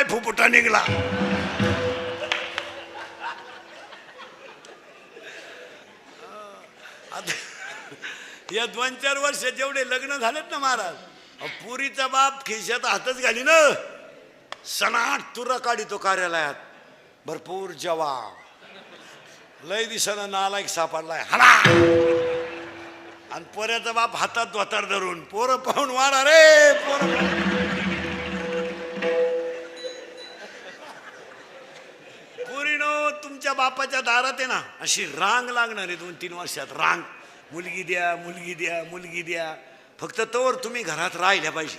काय फुफुटा निघला? या दोन चार वर्ष जेवढे लग्न झालेत ना महाराज पुरीचा बाप खिशात हातच घाली ना. सणाट तुरा काढितो कार्यालयात. भरपूर जवाब. लय दिसानं नालायक सापडलाय. हला! आणि पोऱ्याचा बाप हातात धोतार धरून पोरं पाहून वारा रे पोरं तुमच्या बापाच्या दारात आहे ना अशी रांग लागणार आहे दोन तीन वर्षात रांग. मुलगी द्या मुलगी द्या मुलगी द्या. फक्त तोवर तुम्ही घरात राहिल्या पाहिजे.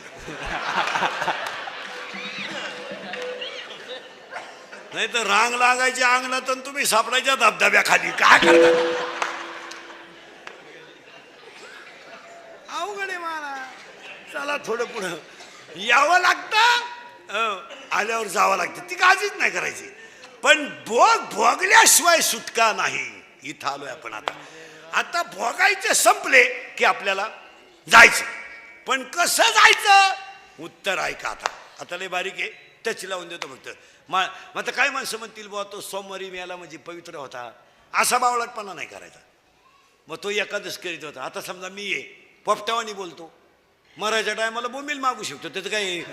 नाही तर रांग लागायची अंगणात आणि तुम्ही सापडायच्या धबधब्याखाली. काय करता अवघड आहे मला चला थोडं पुढं. यावं लागतं? हो. आल्यावर जावं लागतं. ती काळजीच नाही करायची. पण भोग भोगल्याशिवाय सुटका नाही. इथं आलोय आपण आता. आता भोगायचे संपले की आपल्याला जायचं. पण कसं जायचं? उत्तर ऐका आता. आता लय बारीक आहे. टच लावून देतो फक्त. मा मग आता काय माणसं म्हणतील बुवा तो सोमवारी मिळाला म्हणजे पवित्र होता. असा बावळटपणा नाही करायचा. मग तो एकादश करीत होता. आता समजा मी ये पोपटावानी बोलतो. मरायच्या टायमाला बोंबील मागू शकतो. त्याचं काही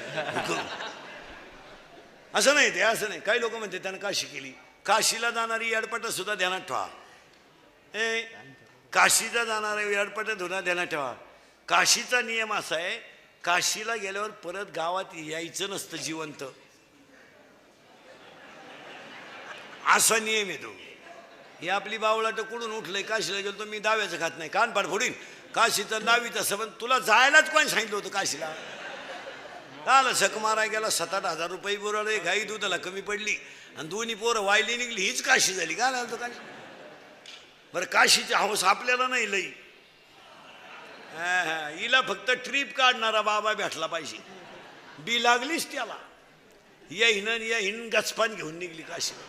असं नाही ते असं नाही. काही लोक म्हणते त्यानं काशी केली. काशीला जाणारी अडपटं सुद्धा ध्यानात ठेवा. ए काशीला जाणारे अडपटं धुना ध्यानात ठेवा. काशीचा नियम असा आहे काशीला गेल्यावर परत गावात यायचं नसतं जिवंत. असा नियम आहे तो. ही आपली बावळाट कुठून उठलंय? काशीला गेलो तर मी दाव्याचं खात नाही. कान पाड फोडीन. काशीचा दावीचा संबंध तुला जायलाच कोण सांगितलं होतं काशीला? काल सक माराय गेला सात आठ हजार रुपये बुराले गाई दुधाला कमी पडली. आणि दोन्ही पोरं वायली निघली हीच काशी झाली. काय झालं काशी? बरं काशीची हौस आपल्याला नाही लई. हा, हा. हिला फक्त ट्रीप काढणारा बाबा भेटला पाहिजे. बी लागलीच त्याला. या हिनं या हिन गचपान घेऊन निघली काशीला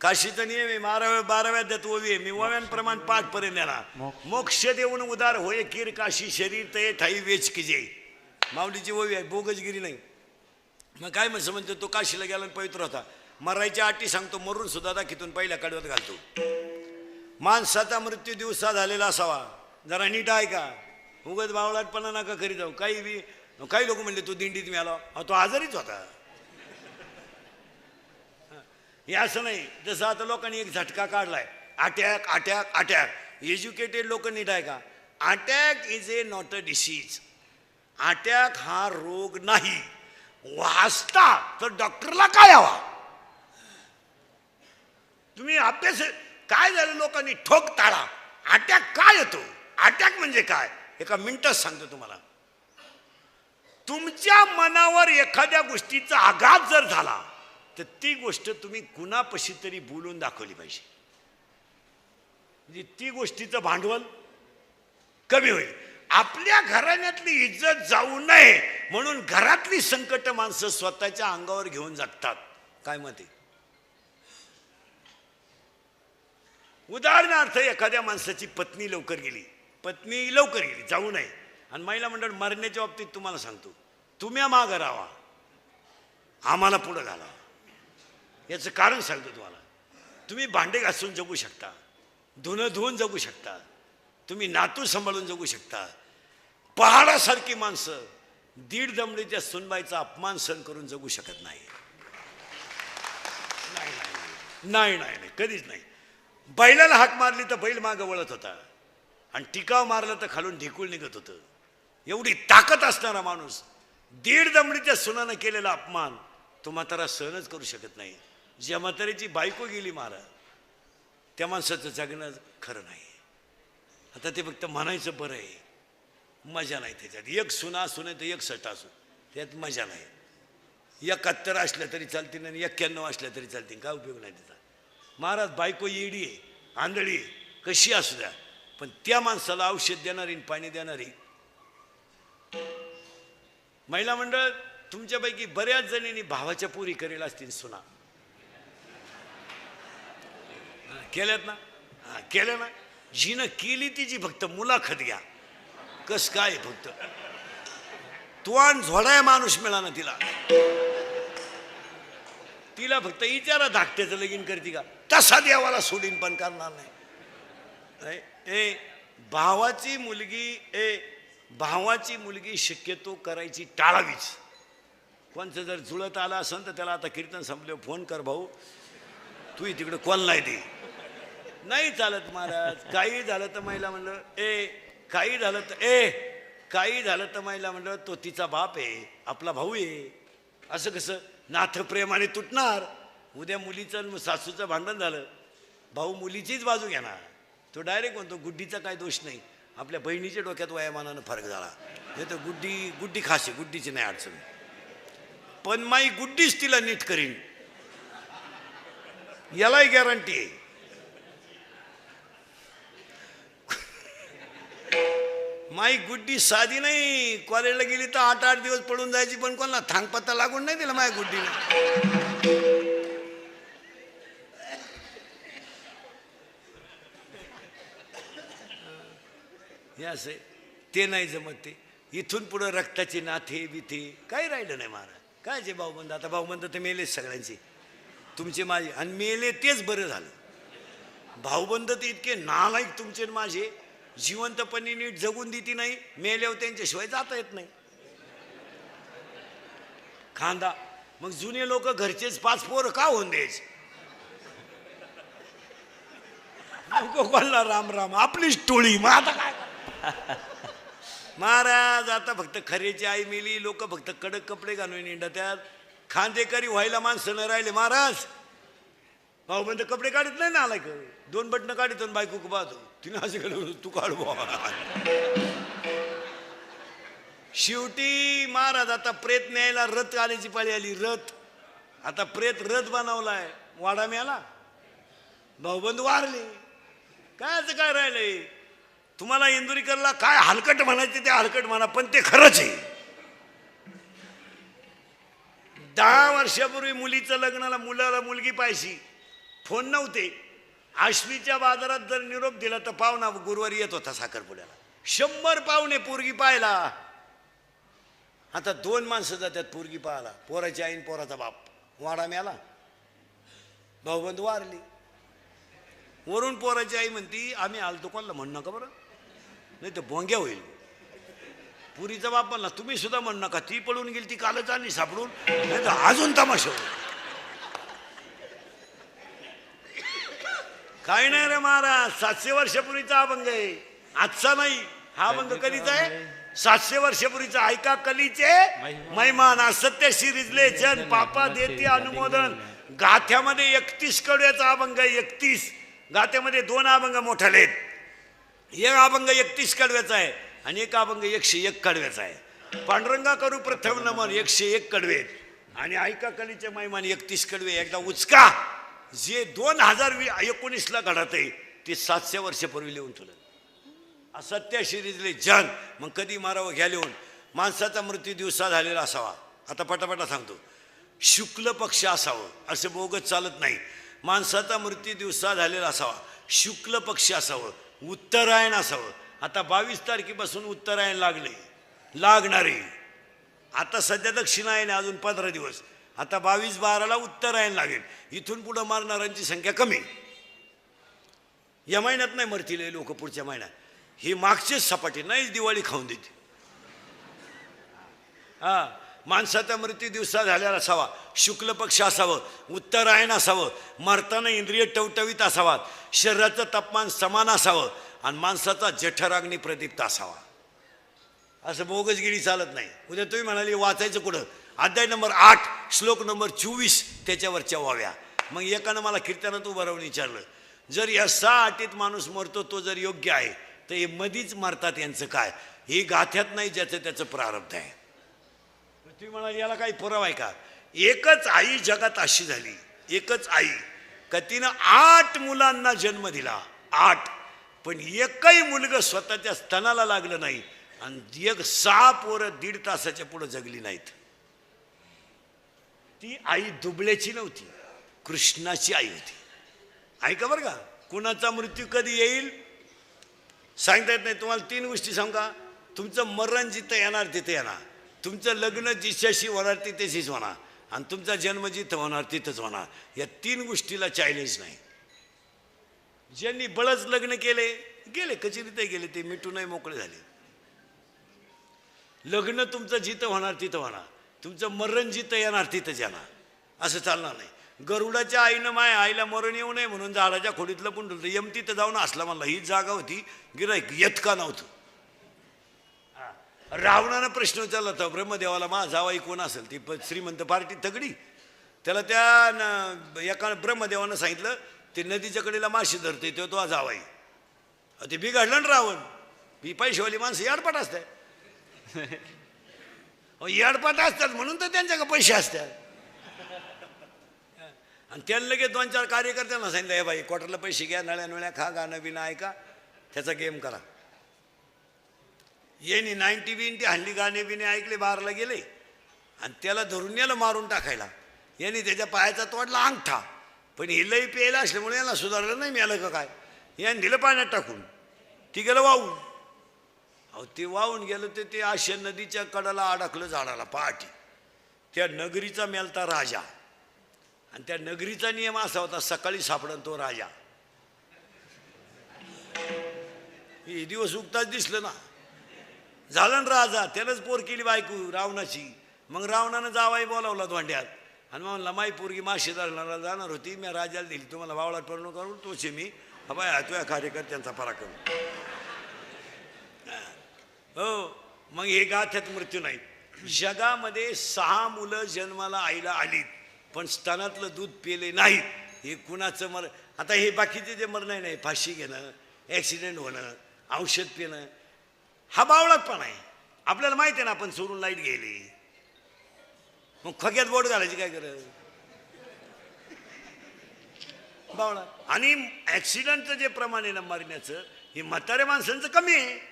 काशीचा नियम आहे बाराव्या बाराव्या देत ओवी आहे. मी ओव्यांप्रमाण पाठ पर्यंत येणार मोक्ष. देऊन उदार होय किर काशी शरीर ते ठाई वेच की जे. माऊलीची ओवी आहे बोगजगिरी नाही. मग काय म्हणसं म्हणतो तो काशीला गेला आणि पवित्र होता. मरायच्या अटी सांगतो मरून सुद्धा दाखितून पहिल्या कडव्यात घालतो. माणसाचा मृत्यू दिवसा झालेला असावा. जरा नीट आहे का उगत बावळाटपणा नका करी जाऊ. काही बी काही लोक म्हणले तू दिंडीत मिळाला अहो, तो आजारीच होता. हे असं नाही. जसं आता लोकांनी एक झटका काढलाय. अटॅक अटॅक अटॅक एज्युकेटेड लोक नीट आहे का attack is a not a disease attack हा रोग नाही. वाचता तर डॉक्टरला काय हवा तुम्ही अभ्यास काय झालं लोकांनी? ठोक टाळा अटॅक काय येतो? अटॅक म्हणजे काय? एका मिनिटात सांगतो तुम्हाला. तुमच्या मनावर एखाद्या गोष्टीचा आघात जर झाला तर ती गोष्ट तुम्ही कुणापशी तरी बोलून दाखवली पाहिजे. म्हणजे ती गोष्टीचं भांडवल कमी होईल. आपल्या घराण्यातली इज्जत जाऊ नये म्हणून घरातली संकट माणसं स्वतःच्या अंगावर घेऊन जगतात. काय मते उदाहरणार्थ एखाद्या माणसाची पत्नी लवकर गेली. पत्नी लवकर गेली जाऊ नये. आणि महिला मंडळ मरण्याच्या बाबतीत तुम्हाला सांगतो तुम्ही मागं राहा. आम्हाला पुढं घाला याचं कारण सांगतो तुम्हाला. तुम्ही भांडे घासून जगू शकता. धुणं धुवून जगू शकता. तुम्ही नातू सांभाळून जगू शकता. पहाडासारखी माणसं दीड दमडीच्या सुनबाईचा अपमान सहन करून जगू शकत नाही. नाही नाही, नाही नाही नाही कधीच नाही. बैलाला हाक मारली तर बैल मागं वळत होता. आणि टिकाव मारलं तर खालून ढिकूळ निघत होतं. एवढी ताकद असणारा माणूस दीड दमडीच्या सुनानं केलेला अपमान तो म्हातारा सहनच करू शकत नाही. ज्या म्हातारीची बायको गेली मारा त्या माणसाचं जगणं खरं नाही. आता ते फक्त म्हणायचं बरं आहे. मजा नाही त्याच्यात. एक सुना सुने तर एक सट असू. त्यात मजा नाही. एकाहत्तर असल्या तरी चालतील आणि एक्क्याण्णव असल्या तरी चालतील. काय उपयोग नाही त्याचा. महाराज बायको येडी आहे आंधळी कशी असू द्या. पण त्या माणसाला औषध देणारी आणि पाणी देणारी. महिला मंडळ तुमच्यापैकी बऱ्याच जणींनी भावाच्या पुरी करेल असतील सुना. केल्यात ना? हा केल्या ना? जिनं केली तिची फक्त मुलाखत घ्या. कस काय फक्त तुवान झोडाय माणूस मिळाला तिला. तिला फक्त इचारा धाकट्याचं लगीन करते का? तसा देवाला सोडीन पण करणार नाही. ए भावाची मुलगी ए भावाची मुलगी शक्यतो करायची टाळावीच. कोणचं जर जुळत आलं असेल तर त्याला आता कीर्तन संपले फोन कर भाऊ. तू तिकडे कोण नाही दे. नाही चालत महाराज. काही झालं तर महिला म्हणलं ए काही झालं तर ए काही झालं तर महिला म्हणलं तो तिचा बाप आहे आपला भाऊ आहे असं कसं? नाथ प्रेमाने तुटणार. उद्या मुलीचं सासूचं भांडण झालं. भाऊ मुलीचीच बाजू घेणार. तो डायरेक्ट म्हणतो गुड्डीचा काय दोष नाही. आपल्या बहिणीच्या डोक्यात वयामानानं फरक झाला. हे तर गुड्डी गुड्डी खास आहे गुड्डीची नाही अडचण. पण माई गुड्डीच तिला नीट करीन. यालाही गॅरंटी आहे. माई गुड्डी साधी नाही. कॉलेजला गेली तर आठ आठ दिवस पडून जायची पण कोणाला थांगपत्ता लागून नाही दिला माया गुड्डीने हे असे ते नाही जमत ते. इथून पुढं रक्ताचे नाथे बिथे काही राहिलं नाही महाराज. काय जे भाऊबंद आता भाऊबंद तर मेलेच सगळ्यांचे. तुमचे माझे आणि मेले तेच बरं झालं. भाऊबंद तर इतके नालायक तुमचे माझे. जिवंतपणी नीट जगून देती नाही मेल्यावर त्यांच्याशिवाय जाता येत नाही. खांदा. मग जुने लोक घरचेच पाच पोर का होऊन द्यायचे? नको कोणला राम राम आपलीच टोळी मग आता काय? महाराज आता फक्त खरेची आई मेली लोक फक्त कडक कपडे घालून निंडत्यात खांदेकरी व्हायला माणसं न राहिले महाराज. भाऊ म्हणजे कपडे काढत नाही ना आलाय दोन बटणं काढतो आणि बायको पाहतो तिने असे केलं तू काढ शेवटी महाराज आता प्रेत न्यायला रथ आल्याची पाळी आली रथ. आता प्रेत रथ बनवलाय. वाडा मिळाला. भाऊबंद वारले. काय असं काय राहिलंय? तुम्हाला इंदुरीकरला काय हलकट म्हणायचे ते हलकट म्हणा पण ते खरंच आहे. दहा वर्षापूर्वी मुलीचं लग्नाला मुलाला मुलगी पाहिजे. फोन नव्हते. आश्वीच्या बाजारात जर निरोप दिला तर पाहुणा गुरुवारी येत होता साखरपुड्याला. शंभर पाहुणे पोरगी पाहिला आता दोन माणसं जातात पोरगी पाहायला. पोराची आईन पोराचा बाप. वाडा मिळाला भाऊबंद वारली. वरून पोराची आई म्हणती आम्ही आलतो कोणाला म्हण नका बरं. नाही तर भोंग्या होईल. पुरीचा बाप म्हणला तुम्ही सुद्धा म्हण नका. ती पळून गेली ती कालच आली सापडून. नाही तर अजून तमाशा होईल. काय नाही रे महाराज सातशे वर्षापूर्वीचा अभंग आहे. आजचा नाही हा अभंग कधीचा आहे? सातशे वर्षापूर्वीचा ऐका कलीचे. मैमान असत्य शिरिजले जन पापा देते अनुमोदन. गाथ्यामध्ये एकतीस कडव्याचा अभंग आहे एकतीस. गाथ्यामध्ये दोन अभंग मोठाले आहेत. एक अभंग एकतीस कडव्याचा आहे आणि एक अभंग एकशे एक कडव्याचा आहे. पांडुरंगा करू प्रथम नमन एकशे एक कडवे. आणि ऐका कलीचे मैमान एकतीस कडवे एकदा उचका. जे दोन हजार वी एकोणीसला घडत आहे ते सातशे वर्षापूर्वी लिहून ठेवलं. असत्य शिरीजले जन मग कधी मारावं घ्या लिहून. माणसाचा मृत्यू दिवसा झालेला असावा. आता पटापटा सांगतो. शुक्ल पक्ष असावं असं बोगत चालत नाही. माणसाचा मृत्यू दिवसा झालेला असावा. शुक्ल पक्ष असावं उत्तरायण असावं. आता बावीस तारखेपासून उत्तरायण लागले लागणारे. आता सध्या दक्षिणायन अजून पंधरा दिवस. आता बावीस बाराला उत्तरायण लागेल. इथून पुढं मारणाऱ्यांची संख्या कमी. या महिन्यात नाही मरतील लोक पुढच्या महिन्यात. ही मागचीच सपाटी नाहीच दिवाळी खाऊन देते. हा माणसाचा मृत्यू दिवसा झालेला असावा. शुक्ल पक्ष असावं उत्तरायण असावं. मरताना इंद्रिय टवटवीत असावा शरीराचं तापमान समान असावं. आणि माणसाचा जठराग्नी प्रदीप्त असावा. असं बोगसगिरी चालत नाही. उद्या तुम्ही म्हणाले वाचायचं कुठं? अध्याय नंबर आठ श्लोक नंबर चोवीस त्याच्यावरच्या व्हाव्या मग एकानं मला कीर्तनात उभं राहून विचारलं जर या सहा अटीत माणूस मरतो तो जर योग्य आहे तर हे मधीच मरतात यांचं काय? हे गाथ्यात नाही ज्याचं त्याचं प्रारब्ध आहे. तुम्ही म्हणाल याला काही पुरावा आहे का? एकच आई जगात अशी झाली एकच आई का तिनं आठ मुलांना जन्म दिला आठ. पण एकही मुलगा स्वतःच्या स्तनाला लागलं नाही आणि एक सहा पोरं दीड तासाच्या पुढं जगली नाहीत. ती आई दुबळ्याची नव्हती कृष्णाची आई होती. ऐका बरं का? कुणाचा मृत्यू कधी येईल? सांगता येत नाही. तुम्हाला तीन गोष्टी सांगा तुमचं मरण जिथं येणार तिथे येणार. तुमचं लग्न जिच्याशी होणार तिथेशीच होणार. आणि तुमचा जन्म जिथं होणार तिथंच होणार. या तीन गोष्टीला चॅलेंज नाही. ज्यांनी बळच लग्न केले गेले. कचेरीतही गेले. ते मिटूनही मोकळे झाले. लग्न तुमचं जिथं होणार तिथं होणार. तुमचं मरण जिथं येणार तिथंच येणार. असं चालणार नाही. गरुडाच्या आईनं माय आईला मरण येऊ नये म्हणून झाडाच्या खोडीतलं पण ठेवलं यम तिथं जाऊन असला म्हणला. हीच जागा होती. गिराईक येत का नव्हतं. रावणानं प्रश्न विचारला होता ब्रह्मदेवाला मा जावाई कोण असेल? ती प- श्रीमंत पार्टी तगडी. त्याला त्या न- एका ब्रह्मदेवानं सांगितलं ते नदीच्या कडेला माशी धरते तो तो जावाई. ते बिघडलं ना रावण. ही पैशावाली माणसं याडपाट असतात. अहो, याडपाट असतात म्हणून तर त्यांच्याकडे पैसे असतात? आणि त्यांना लगेच दोन चार कार्यकर्त्यांना सांगितलं हे बाई क्वार्टरला पैसे घ्या नळ्या नळ्या खा गाणं बिणं ऐका त्याचा गेम करा. येणी नाईन्टी बिन हल्ली गाणे बिने ऐकले बारला गेले. आणि त्याला धरून याला मारून टाकायला. यांनी त्याच्या पायाचा तोडला अंगठा. पण हे लई प्यायला असल्यामुळे याला सुधारलं नाही मिळालं का काय? याने दिलं पाण्यात टाकून. ती गेलं वाहून. अहो ते वाहून गेलं ते ते आशा नदीच्या कडाला अडकलं झाडाला पहाटी. त्या नगरीचा मेलता राजा. आणि त्या नगरीचा नियम असा होता सकाळी सापडन तो राजा. हे दिवस उगताच दिसलं ना. झालं ना राजा त्यानंच पोर केली बायको रावणाची. मग रावणानं जावाई बोलावला धोंड्यात. आणि मग म्हणला माई पोरगी माशी धरणाला जाणार होती मी राजाला दिली तुम्हाला वावळात पडणं करून तोच मी. हा बाय हा तुझ्या कार्यकर्त्यांचा पराक्रम. हो मग हे गाथ्यात मृत्यू नाही. जगामध्ये सहा मुलं जन्माला आईला आलीत पण स्तनातलं दूध पिले नाहीत. हे कुणाचं मर आता हे बाकीचे जे मरण आहे नाही फाशी घेणं ॲक्सिडेंट होणं औषध पिणं हा बावळात पण आहे. आपल्याला माहिती आहे ना आपण सोडून लाइट गेली. मग खग्यात बोट घालायची काय गरज? बावळा. आणि ॲक्सिडेंटचं जे प्रमाण आहे ना मरण्याचं हे म्हाताऱ्या माणसांचं कमी आहे.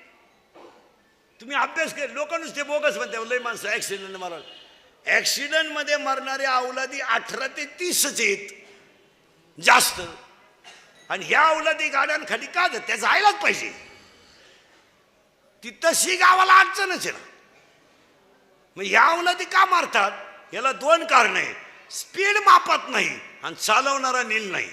तुम्ही अभ्यास कर लोक नुसते बोगस म्हणते लय माणसं ॲक्सिडेंट मारा ॲक्सिडेंटमध्ये मरणारे अवलादी अठरा ते तीसच आहेत. जास्त. आणि ह्या अवलादी गाड्यांखाली का जात त्या जायलाच पाहिजे. ती तशी गावाला अडचणच आहे ना. मग ह्या अवलादी का मारतात? याला दोन कारण आहे स्पीड मापत नाही आणि चालवणारा नील नाही.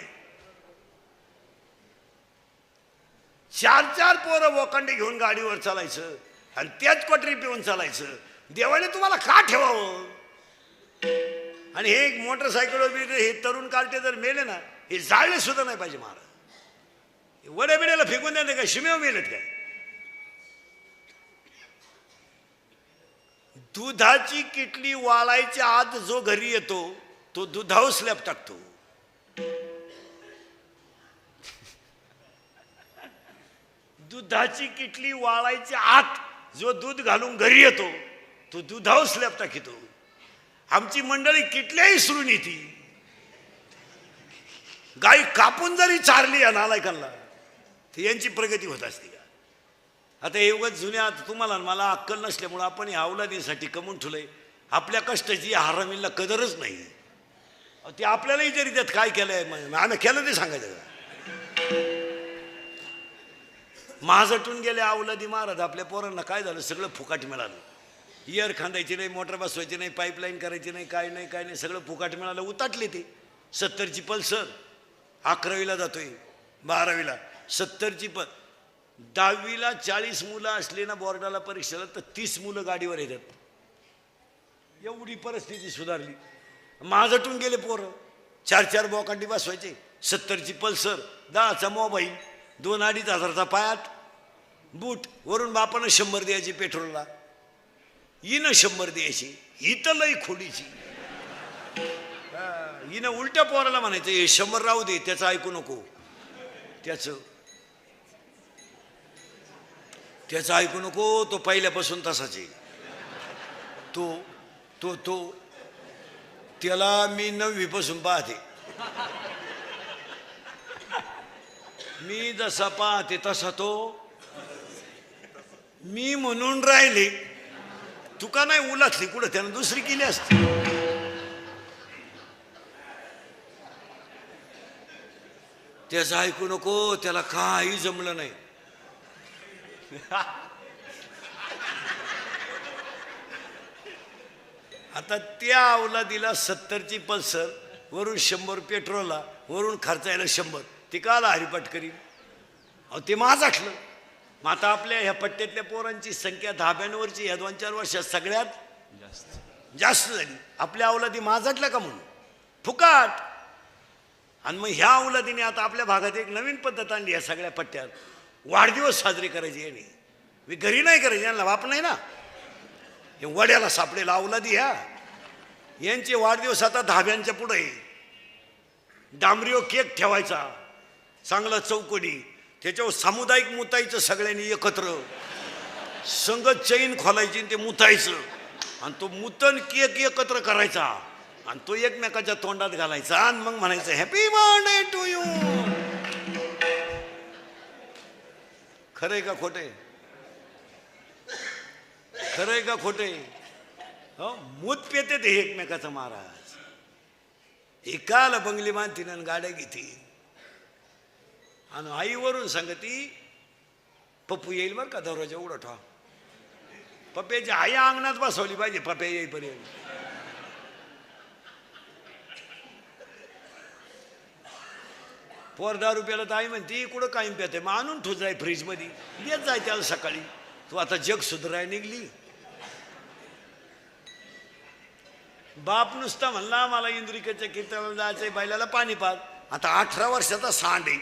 चार चार पोरं वोकंडे घेऊन गाडीवर चालायचं. आणि त्याच कोटरी पिऊन चालायचं. देवाने तुम्हाला का ठेवावं? आणि हे एक मोटरसायकल हे तरुण कार्टे जर मेले ना हे जाळले सुद्धा नाही पाहिजे महाराज. वड्या बिड्याला फेकून द्या काय? शिमेव मेलेत काय? दुधाची किटली वाळायच्या आत जो घरी येतो तो दुधाव स्लॅब टाकतो. दुधाची किटली वाळायच्या आत जो दूध घालून घरी येतो तो दुधाव स्लॅब टाकीतो. आमची मंडळी किटल्याही सुरून येते. गाई कापून जरी चारली या नालायकांना तर यांची प्रगती होत असते का? आता एवढं जुन्या तुम्हाला मला अक्कल नसल्यामुळं आपण या अवलादीसाठी कमवून ठेवलंय. आपल्या कष्टाची या कदरच नाही. ते आपल्यालाही जरी त्यात काय केलंय? मग आम्ही केलं ते सांगायचं का? माझटून गेले अवलदी महाराज आपल्या पोरांना काय झालं? सगळं फुकाट मिळालं. इयर खांदायची नाही मोटर बसवायची नाही पाईपलाईन करायची नाही काय नाही काय नाही सगळं फुकाट मिळालं. उताटले ते. सत्तरची पल्सर. अकरावीला जातोय. बारावीला. सत्तरची प दहावीला चाळीस मुलं असले ना बोर्डाला परीक्षेला तर तीस मुलं गाडीवर येतात. एवढी परिस्थिती सुधारली. माझटून गेले पोरं. चार चार बोकांडी बसवायचे. सत्तरची पल्सर. दहाचा मोबाईल. दोन अडीच हजारचा पायात बूट वरून बापानं शंभर द्यायची पेट्रोलला. हिनं शंभर द्यायची ही तर लई खोडीची. हिनं उलट्या पोराला म्हणायचं हे शंभर राहू दे त्याचं ऐकू नको. त्याचं त्याचं ऐकू नको तो पहिल्यापासून तसाच आहे. तो तो तो त्याला मी नववीपासून पाहते. मी जसा पाहते तसा तो. मी म्हणून राहिले. तुका नाही उलातली कुठं त्यानं दुसरी केली असती. त्याचं ऐकू नको त्याला काही जमलं नाही. आता त्या अवलादीला सत्तरची पल्सर वरून शंभर पेट्रोलला वरून खर्चायला शंभर. ती काला हरिपाठ करीन अहो ते माझाठलं मग आता आपल्या ह्या पट्ट्यातल्या पोरांची संख्या धाब्यांवरची ह्या दोन चार वर्षात सगळ्यात जास्त. जास्त झाली. आपल्या अवलादी माझाटल्या का म्हणून? फुकाट. आणि मग ह्या अवलादीने आता आपल्या भागात एक नवीन पद्धत आणली या सगळ्या पट्ट्यात. वाढदिवस साजरे करायचे याने. मी घरी नाही करायचे यांना बाप नाही ना? हे वड्याला सापडेला अवलादी ह्या. यांचे वाढदिवस आता धाब्यांच्या पुढे. डांबरीवर केक ठेवायचा. चांगला चौकडी. त्याच्यावर सामुदायिक मुतायचं सगळ्यांनी एकत्र. संगत चैन खोलायची आणि ते मुतायचं. आणि तो मुतन केक एकत्र करायचा. आणि तो एकमेकाच्या तोंडात घालायचा. आणि मग म्हणायचं हॅपी बर्थडे टू यू खरंय का खोटे खरंय का खोटे हो, मूत पेते ते एकमेकाचं महाराज. एकाला बंगली मान तिनं गाड्या घेतील आणि आईवरून सांगती पप्पू येईल बरं का दरवाजा उघडा. ठेवा पप्प्याची आई अंगणात बसवली पाहिजे पप्या येईपर्यंत. पोर दहा रुपयाला तर आई म्हणते कुठं कायम पेते? मग आणून ठोच जाय फ्रीजमध्ये. येत जाय त्याला सकाळी. तू आता जग सुधराय निघली. बाप नुसता म्हणला मला इंद्रिकेच्या कीर्तनाला जायचंय बैलाला पाणी पात आता अठरा वर्षाचा सांड आहे.